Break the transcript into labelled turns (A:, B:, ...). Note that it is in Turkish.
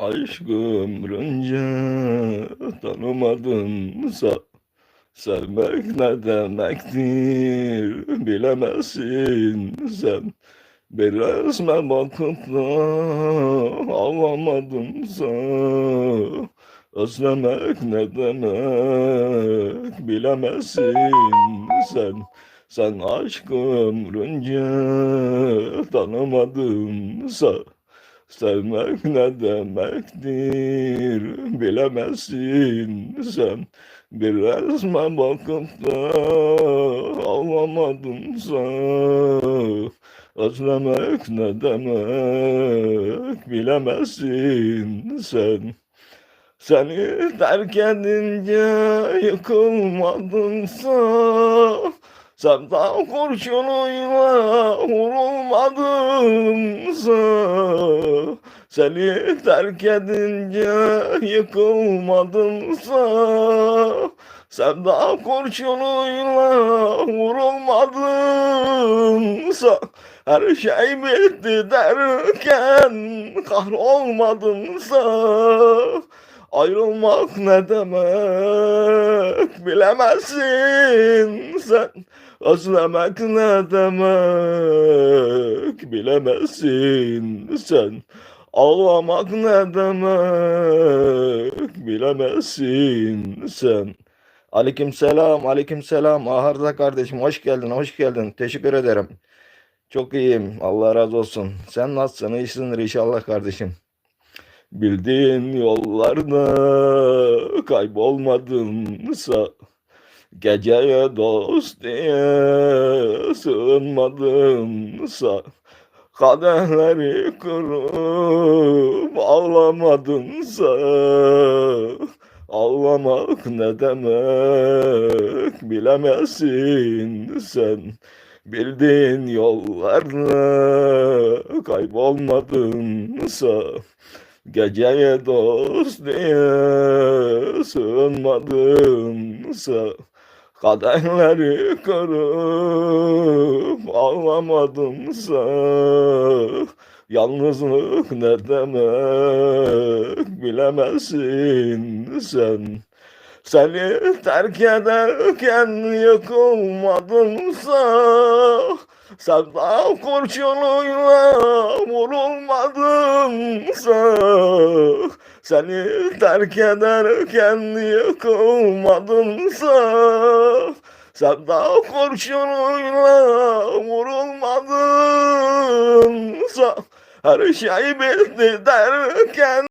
A: aşkım önce tanımadınsa Sevmek ne demektir bilemezsin. Sen Bir resme bakıp da ağlamadımsa Özlemek ne demek bilemezsin. Sen Sen aşkım önce tanımadınsa Sevmek ne demektir bilemezsin. Sen Bir resme bakıp da ağlamadımsa Özlemek ne demek bilemezsin sen. Seni terk edince yıkılmadımsa Sevda kurşunuyla vurulmadımsa Seni terk edince yıkılmadımsa Sevda kurşunuyla vurulmadımsa Her şey bitti derken kahrolmadımsa Ayrılmak ne demek bilemezsin sen Özlemek ne demek bilemezsin sen Ağlamak ne demek bilemezsin sen Aleyküm selam, aleyküm selam. Aharda kardeşim hoş geldin, hoş geldin. Teşekkür ederim. Çok iyiyim. Allah razı olsun. Sen nasılsın? İyisindir inşallah kardeşim. Bildiğin yollarda kaybolmadımsa Geceye dost diye sığınmadımsa Kadehleri kırıp ağlamadımsa Ağlamak ne demek bilemezsin sen. Bildiğin yollarda kaybolmadımsa Geceye dost diye sığınmadımsa Kadehleri kırıp ağlamadımsa Yalnızlık ne demek bilemezsin sen. Seni terk ederken yıkılmadımsa Sevda kurşunuyla vurulmadımsa Seni. Terk ederken yıkılmadımsa Sevda kurşunuyla vurulmadımsa Her şey bitti derken